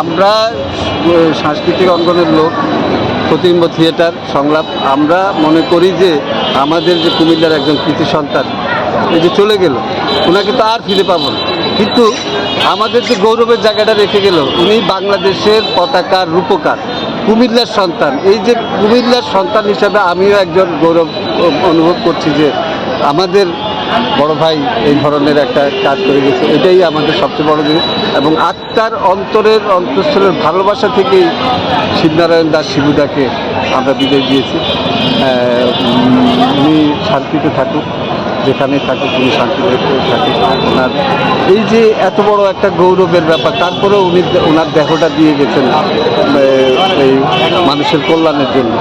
আমরা সাংস্কৃতিক অঙ্গনের লোক প্রতিম্ব থিয়েটার, সংলাপ। আমরা মনে করি যে আমাদের যে কুমিল্লার একজন কৃতি সন্তান, এই যে চলে গেল ওনাকে তো আর ফিরে পাবো না। কিন্তু আমাদের যে গৌরবের জায়গাটা রেখে গেল, উনি বাংলাদেশের পতাকার রূপকার, কুমিল্লার সন্তান। এই যে কুমিল্লার সন্তান হিসাবে আমিও একজন গৌরব অনুভব করছি যে আমাদের বড় ভাই এই ধরনের একটা কাজ করে গেছে। এটাই আমাদের সবচেয়ে বড় জিনিস। এবং আত্মার অন্তরের অন্তঃস্থলের ভালোবাসা থেকেই শিবনারায়ণ দাস শিবুদাকে আমরা বিদায় দিয়েছি। উনি শান্তিতে থাকুক, যেখানে থাকুক উনি শান্তিতে থাকুক। ওনার এই যে এত বড় একটা গৌরবের ব্যাপার, তারপরেও উনি ওনার দেহটা দিয়ে গেছেন এই মানুষের কল্যাণের জন্য।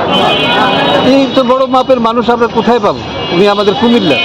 এই তো বড় মাপের মানুষ আমরা কোথায় পাবো? উনি আমাদের কুমিল্লা।